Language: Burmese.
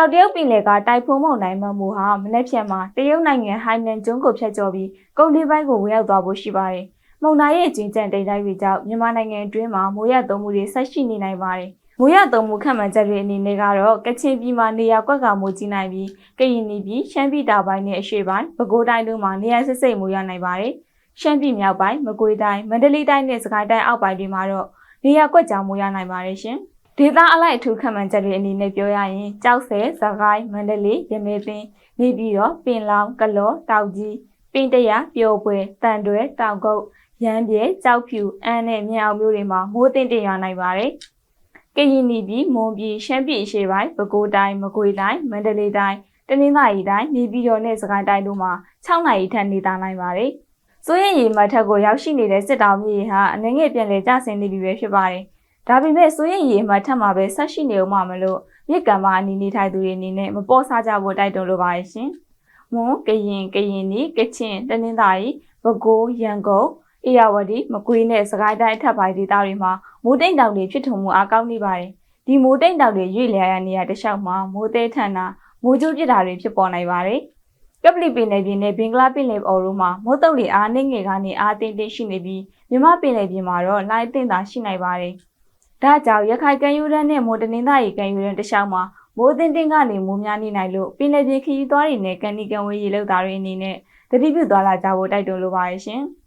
တောက်တရုတ်ပင်လယ်ကတိုက်ဖုံးမုန်တိုင်းမမူဟာမနေ့ဖြန်မှာတရုတ်နိုင်ငံဟိုင်နန်ကျွန်းကိုဖျက်ကျော်ပြီးကုန်ဒီပိုင်းကိုဝင်ရောက်သွားဖို့ရှိပါတယ်။မုန်တိုင်းရဲ့ကျင်းကျန်တိမ်တိုင်းတွေကြောင့်မြန်မာနိုင်ငံအတွင်းမှာမိုးရသုံးမှုတွေဆက်ရှိနေနိုင်ပါတယ်။မိုးရသုံးမှုခံမှန်းချက်တွေအနေနဲ့ကတော့ကချင်ပြည်မှာနေရာကွက်ကမိုးကြီးနိုင်ပြီးကရင်ပြည်ရှမ်းပြည်တောင်ပိုင်းနဲ့အရှေ့ပိုင်းပဲခူးတိုင်းတို့မှာနေရာစစ်စိတ်မိုးရနိုင်ပါတယ်။ရှမ်းပြည်မြောက်ပိုင်းမကွေးတိုင်းမန္တလေးတိုင်းနဲ့စကိုင်းတိုင်းအောက်ပိုင်းတွေမှာတော့နေရာကွက်ကြောင်မိုးရနိုင်ပါတယ်ရှင်။ ဒေသအလိုက်အထူးခံမှန်းချက်တွေအနေနဲ့ပြောရရင်ကြောက်ဆဲ၊သခိုင်း၊မန္တလေး၊ရမဲပင်နေပြည်တော်ပင်လောင်းကလောတောက်ကြီးပင်တရပျော်ပွဲတန်တွဲတောင်ကုတ်ရမ်းပြဲကြောက်ဖြူအန်းနဲ့မြောင်မျိုးတွေမှာမိုးတင်တင်ရနိုင်ပါတယ်။ကရင်ပြည်မွန်ပြည်ရှမ်းပြည်အရှေ့ပိုင်းပဲခူးတိုင်းမကွေးတိုင်းမန္တလေးတိုင်းတနင်္သာရီတိုင်းနေပြည်တော်နဲ့စကိုင်းတိုင်းတို့မှာ6နိုင်ရီထက်နေသားနိုင်ပါတယ်။စိုးရင်ရီမတ်ထက်ကိုရောက်ရှိနေတဲ့စစ်တောင်မြေဟာအနေငယ်ပြန်လဲကျဆင်းနေပြီပဲဖြစ်ပါတယ်။ ဒါပေမဲ့စိုးရင်ရေမှထပ်မှာပဲဆက်ရှိနေအောင်မှမလို့မြစ်ကမ်းမအနီးနေထိုင်သူတွေအနေနဲ့မပေါ့ဆကြဖို့တိုက်တွန်းလိုပါတယ်ရှင်။မွန်ကရင်ကရင်နီကချင်တနင်္သာရီပဲခူးရန်ကုန်အေရဝတီမကွေးနဲ့စကိုင်းတိုင်းအထက်ပိုင်းဒေသတွေမှာမိုးတိမ်တောင်တွေဖြစ်ထုံမှုအားကောင်းနေပါတယ်။ဒီမိုးတိမ်တောင်တွေရွေ့လျားရနေရတခြားမှာမိုးသေးထန်တာမိုးကြိုးပြစ်တာတွေဖြစ်ပေါ်နိုင်ပါတယ်။ကပလီပင်နယ်ပြည်နဲ့ဘင်္ဂလားပင်လယ်အော်တို့မှာမိုးတုံတွေအားနှိမ့်ငယ်ကနေအားတင်းတင်းရှိနေပြီးမြမပင်လယ်ပြင်မှာတော့လိုင်းတင်တာရှိနိုင်ပါတယ်။ ဒါကြောင့်ရခိုင်ကမ်းရိုးတန်းနဲ့မိုးတနင်္သာရီကမ်းရိုးတန်းတစ်လျှောက်မှာမိုးသင်းတင်းကနေမိုးများနေနိုင်လို့ပင်လယ်ပြင်ခရီးသွားတွေနဲ့ကန်ဒီကန်ဝေးရေလောက်သားတွေအနေနဲ့တတိပြုသွားလာကြဖို့တိုက်တွန်းလိုပါတယ်ရှင်။